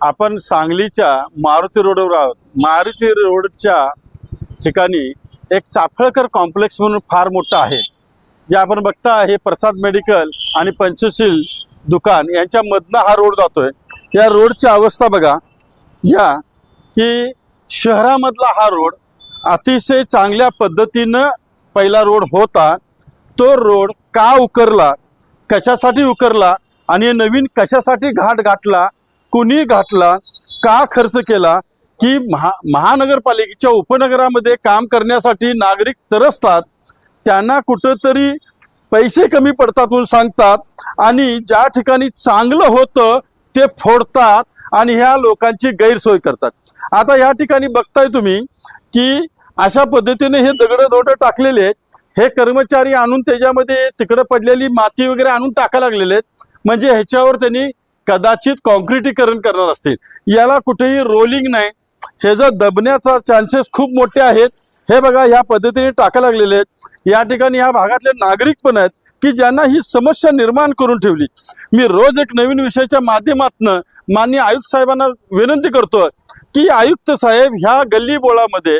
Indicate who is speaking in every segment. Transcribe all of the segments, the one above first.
Speaker 1: आपण सांगलीच्या मारुती रोडवर आहोत. मारुती रोडच्या ठिकाणी एक चाफळकर कॉम्प्लेक्स म्हणून फार मोठं आहे. जे आपण बघता हे प्रसाद मेडिकल आणि पंचशील दुकान यांच्यामधनं हा रोड जातोय. या रोडची अवस्था बघा. या की शहरामधला हा रोड अतिशय चांगल्या पद्धतीनं पहिला रोड होता. तो रोड का उकरला? कशासाठी उकरला? आणि नवीन कशासाठी घाट गाठला? कुणी घातला का खर्च केला की महा महानगरपालिकेच्या उपनगरामध्ये काम करण्यासाठी नागरिक तरसतात त्यांना कुठंतरी पैसे कमी पडतात म्हणून सांगतात आणि ज्या ठिकाणी चांगलं होतं ते फोडतात आणि ह्या लोकांची गैरसोय करतात. आता या ठिकाणी बघताय तुम्ही की अशा पद्धतीने हे दगड दोडं टाकलेले आहेत. हे कर्मचारी आणून त्याच्यामध्ये तिकडे पडलेली माती वगैरे आणून टाकायला लागलेले आहेत. म्हणजे ह्याच्यावर त्यांनी कदाचित कॉन्क्रिटीकरण करणार असतील. याला कुठेही रोलिंग नाही. हे जर दबण्याचा चान्सेस खूप मोठे आहेत. हे बघा ह्या पद्धतीने टाका लागलेले आहेत. या ठिकाणी ह्या भागातले नागरिक पण आहेत की ज्यांना ही समस्या निर्माण करून ठेवली. मी रोज एक नवीन विषयाच्या माध्यमातून माननीय आयुक्त साहेबांना विनंती करतोय की आयुक्त साहेब ह्या गल्ली बोळामध्ये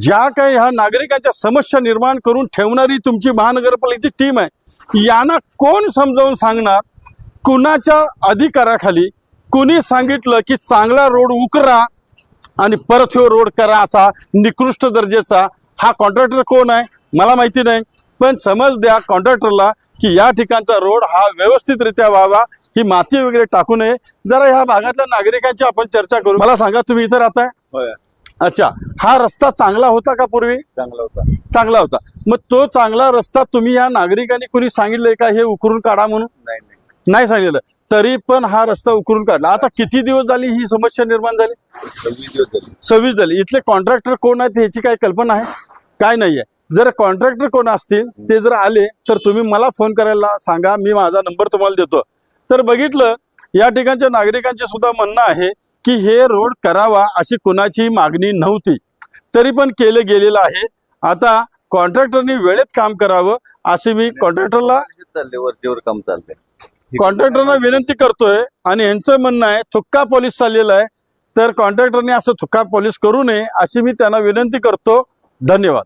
Speaker 1: ज्या काही ह्या नागरिकांच्या समस्या निर्माण करून ठेवणारी तुमची महानगरपालिकेची टीम आहे यांना कोण समजावून सांगणार? कुणाच्या अधिकाराखाली कुणी सांगितलं की चांगला रोड उकरा आणि परत ह्यो रोड करा असा निकृष्ट दर्जाचा हा कॉन्ट्रॅक्टर कोण आहे? मला माहिती नाही. पण समज द्या कॉन्ट्रॅक्टरला की या ठिकाणचा रोड हा व्यवस्थितरित्या व्हावा ही माती वगैरे टाकू नये. जरा ह्या भागातल्या नागरिकांची आपण चर्चा करू. मला सांगा तुम्ही इथं राहताय? अच्छा. हा रस्ता चांगला होता का पूर्वी?
Speaker 2: चांगला होता.
Speaker 1: चांगला होता. मग तो चांगला रस्ता तुम्ही या नागरिकांनी कुणी सांगितलंय का हे उकरून काढा म्हणून?
Speaker 2: नाही. नाही
Speaker 1: सांगितलं. तरी पण हा रस्ता उकरून काढला. आता किती दिवस झाली ही समस्या निर्माण झाली?
Speaker 2: सव्वीस दिवस झाले.
Speaker 1: सव्वीस झाली. इथले कॉन्ट्रॅक्टर कोण आहेत ह्याची काय कल्पना आहे? काय नाहीये जर कॉन्ट्रॅक्टर कोण असतील ते जर आले तर तुम्ही मला फोन करायला सांगा. मी माझा नंबर तुम्हाला देतो. तर बघितलं या ठिकाणच्या नागरिकांचे सुद्धा म्हणणं आहे की हे रोड करावा अशी कुणाची मागणी नव्हती. तरी पण केलं गेलेलं आहे. आता कॉन्ट्रॅक्टरनी वेळेत काम करावं असे मी कॉन्ट्रॅक्टरला
Speaker 2: चालले वरतीवर काम चाललंय.
Speaker 1: कॉन्ट्रॅक्टरना विनंती करतोय आणि यांचं म्हणणं आहे थुक्का पोलीस चाललेलं आहे तर कॉन्ट्रॅक्टरने असं थुक्का पोलीस करू नये अशी मी त्यांना विनंती करतो. धन्यवाद.